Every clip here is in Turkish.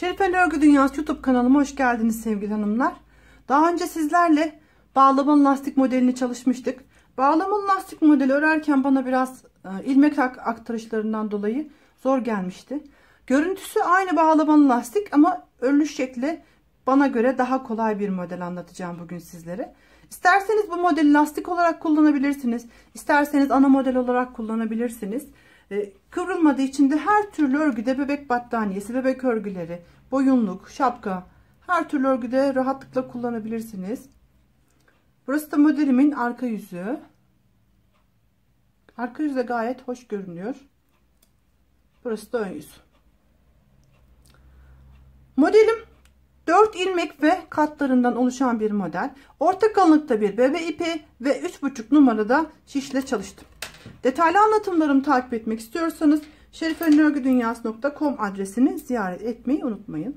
Şerifen Örgü Dünyası YouTube kanalıma hoş geldiniz sevgili hanımlar. Daha önce sizlerle bağlamalı lastik modelini çalışmıştık. Bağlamalı lastik modeli örerken bana biraz e, ilmek aktarışlarından dolayı zor gelmişti. Görüntüsü aynı bağlamalı lastik ama örülüş şekli bana göre daha kolay bir model anlatacağım bugün sizlere. İsterseniz bu modeli lastik olarak kullanabilirsiniz. İsterseniz ana model olarak kullanabilirsiniz. E, kıvrılmadığı için de her türlü örgüde bebek battaniyesi, bebek örgüleri, boyunluk, şapka her türlü örgüde rahatlıkla kullanabilirsiniz. Burası da modelimin arka yüzü. Arka yüzü de gayet hoş görünüyor. Burası da ön yüzü. Modelim 4 ilmek ve katlarından oluşan bir model. Orta kalınlıkta bir bebe ipi ve 3,5 numarada şişle çalıştım. Detaylı anlatımlarımı takip etmek istiyorsanız şerifenörgüdünyası.com adresini ziyaret etmeyi unutmayın.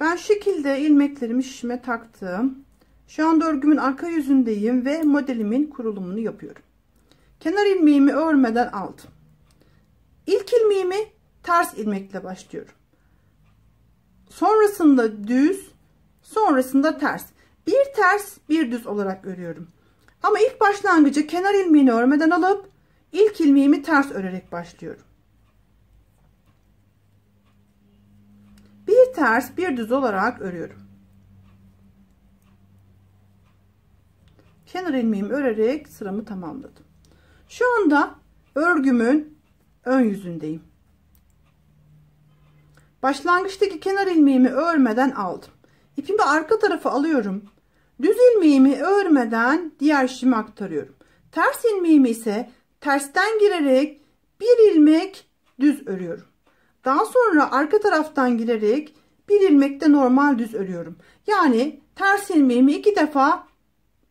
Ben şekilde ilmeklerimi şişime taktım. Şu anda örgümün arka yüzündeyim ve modelimin kurulumunu yapıyorum. Kenar ilmeğimi örmeden aldım. İlk ilmeğimi ters ilmekle başlıyorum. Sonrasında düz, sonrasında ters. Bir ters, bir düz olarak örüyorum. Ama ilk başlangıcı kenar ilmeğini örmeden alıp ilk ilmeğimi ters örerek başlıyorum. Bir ters bir düz olarak örüyorum. Kenar ilmeğimi örerek sıramı tamamladım. Şu anda örgümün ön yüzündeyim. Başlangıçtaki kenar ilmeğimi örmeden aldım. İpimi arka tarafa alıyorum. Düz ilmeğimi örmeden diğer şişime aktarıyorum. Ters ilmeğimi ise tersten girerek bir ilmek düz örüyorum. Daha sonra arka taraftan girerek bir ilmekte normal düz örüyorum. Yani ters ilmeğimi iki defa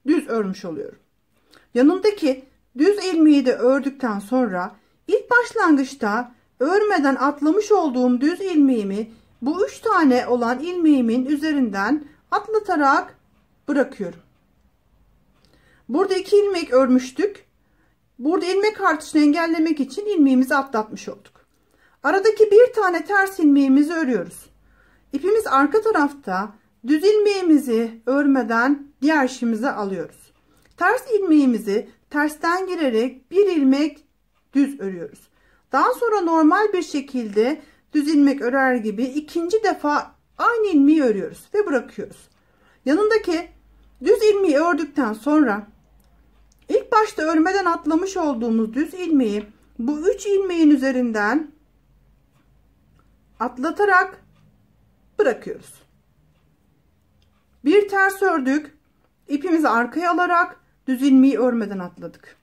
düz örmüş oluyorum. Yanındaki düz ilmeği de ördükten sonra ilk başlangıçta örmeden atlamış olduğum düz ilmeğimi bu üç tane olan ilmeğimin üzerinden atlatarak bırakıyorum. Burada iki ilmek örmüştük. Burada ilmek artışını engellemek için ilmeğimizi atlatmış olduk. Aradaki bir tane ters ilmeğimizi örüyoruz. İpimiz arka tarafta düz ilmeğimizi örmeden diğer işimize alıyoruz. Ters ilmeğimizi tersten girerek bir ilmek düz örüyoruz. Daha sonra normal bir şekilde düz ilmek örer gibi ikinci defa aynı ilmeği örüyoruz ve bırakıyoruz. Yanındaki düz ilmeği ördükten sonra ilk başta örmeden atlamış olduğumuz düz ilmeği bu üç ilmeğin üzerinden atlatarak bırakıyoruz. Bir ters ördük. ipimizi arkaya alarak düz ilmeği örmeden atladık.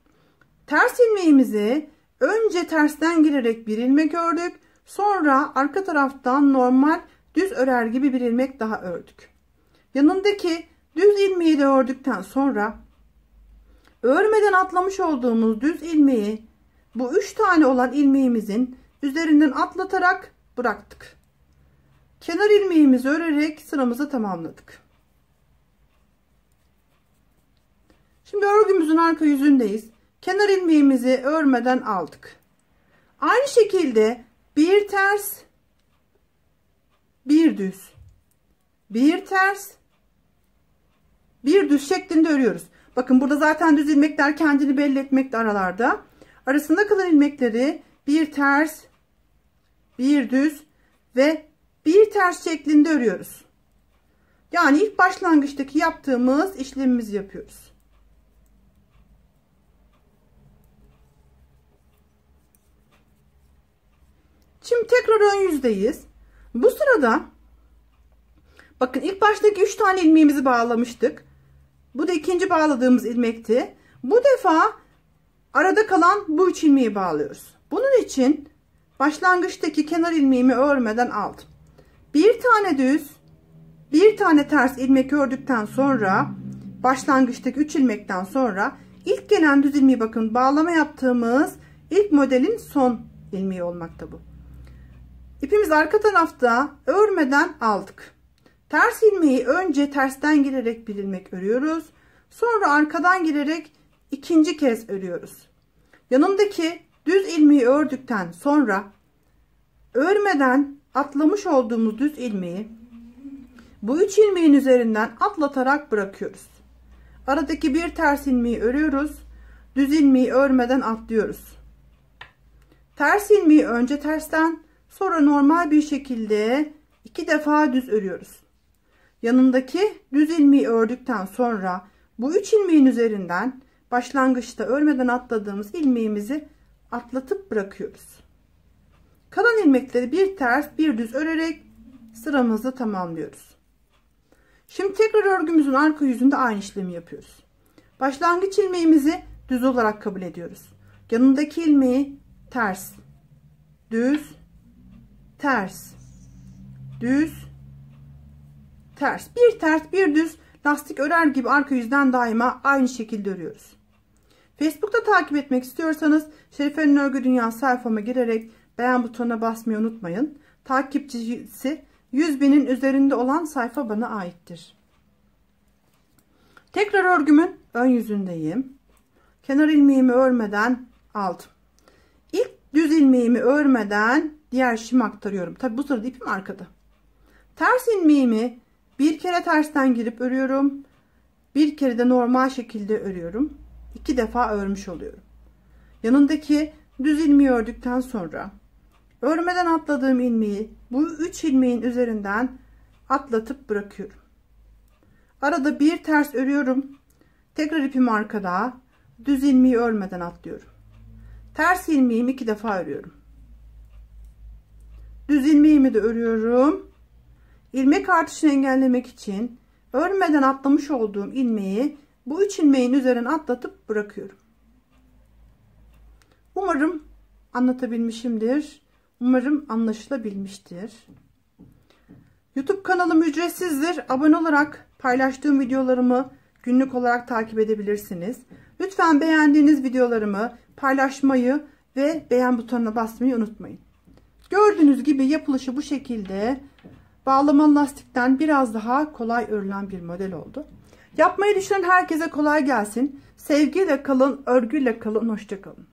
Ters ilmeğimizi önce tersten girerek bir ilmek ördük. Sonra arka taraftan normal düz örer gibi bir ilmek daha ördük. Yanındaki düz ilmeği de ördükten sonra örmeden atlamış olduğumuz düz ilmeği bu üç tane olan ilmeğimizin üzerinden atlatarak bıraktık. Kenar ilmeğimizi örerek sıramızı tamamladık. Şimdi örgümüzün arka yüzündeyiz. Kenar ilmeğimizi örmeden aldık. Aynı şekilde bir ters, bir düz, bir ters, bir düz şeklinde örüyoruz. Bakın burada zaten düz ilmekler kendini belli etmekte aralarda. Arasında kalan ilmekleri bir ters, bir düz ve bir ters şeklinde örüyoruz. Yani ilk başlangıçtaki yaptığımız işlemimizi yapıyoruz. Şimdi tekrar ön yüzdeyiz. Bu sırada bakın ilk baştaki 3 tane ilmeğimizi bağlamıştık. Bu da ikinci bağladığımız ilmekti. Bu defa arada kalan bu 3 ilmeği bağlıyoruz. Bunun için başlangıçtaki kenar ilmeğimi örmeden aldım. Bir tane düz, bir tane ters ilmek ördükten sonra başlangıçtaki 3 ilmekten sonra ilk gelen düz ilmeği bakın bağlama yaptığımız ilk modelin son ilmeği olmakta bu. İpimiz arka tarafta örmeden aldık. Ters ilmeği önce tersten girerek bir ilmek örüyoruz. Sonra arkadan girerek ikinci kez örüyoruz. Yanındaki düz ilmeği ördükten sonra örmeden atlamış olduğumuz düz ilmeği bu üç ilmeğin üzerinden atlatarak bırakıyoruz. Aradaki bir ters ilmeği örüyoruz. Düz ilmeği örmeden atlıyoruz. Ters ilmeği önce tersten sonra normal bir şekilde iki defa düz örüyoruz. Yanındaki düz ilmeği ördükten sonra bu üç ilmeğin üzerinden başlangıçta örmeden atladığımız ilmeğimizi atlatıp bırakıyoruz. Kalan ilmekleri bir ters bir düz örerek sıramızı tamamlıyoruz. Şimdi tekrar örgümüzün arka yüzünde aynı işlemi yapıyoruz. Başlangıç ilmeğimizi düz olarak kabul ediyoruz. Yanındaki ilmeği ters, düz, ters, düz, ters. Bir ters bir düz lastik örer gibi arka yüzden daima aynı şekilde örüyoruz. Facebook'ta takip etmek istiyorsanız Şerife'nin Örgü Dünya sayfama girerek beğen butonuna basmayı unutmayın. Takipçisi 100 binin üzerinde olan sayfa bana aittir. Tekrar örgümün ön yüzündeyim. Kenar ilmeğimi örmeden aldım. İlk düz ilmeğimi örmeden diğer şimi aktarıyorum. Tabi bu sırada ipim arkada. Ters ilmeğimi bir kere tersten girip örüyorum. Bir kere de normal şekilde örüyorum. İki defa örmüş oluyorum. Yanındaki düz ilmeği ördükten sonra örmeden atladığım ilmeği bu üç ilmeğin üzerinden atlatıp bırakıyorum. Arada bir ters örüyorum. Tekrar ipim arkada. Düz ilmeği örmeden atlıyorum. Ters ilmeğimi iki defa örüyorum. Düz ilmeğimi de örüyorum. İlmek artışını engellemek için örmeden atlamış olduğum ilmeği bu üç ilmeğin üzerine atlatıp bırakıyorum. Umarım anlatabilmişimdir. Umarım anlaşılabilmiştir. YouTube kanalım ücretsizdir. Abone olarak paylaştığım videolarımı günlük olarak takip edebilirsiniz. Lütfen beğendiğiniz videolarımı paylaşmayı ve beğen butonuna basmayı unutmayın. Gördüğünüz gibi yapılışı bu şekilde bağlamalı lastikten biraz daha kolay örülen bir model oldu. Yapmayı düşünen herkese kolay gelsin. Sevgiyle kalın, örgüyle kalın, hoşçakalın.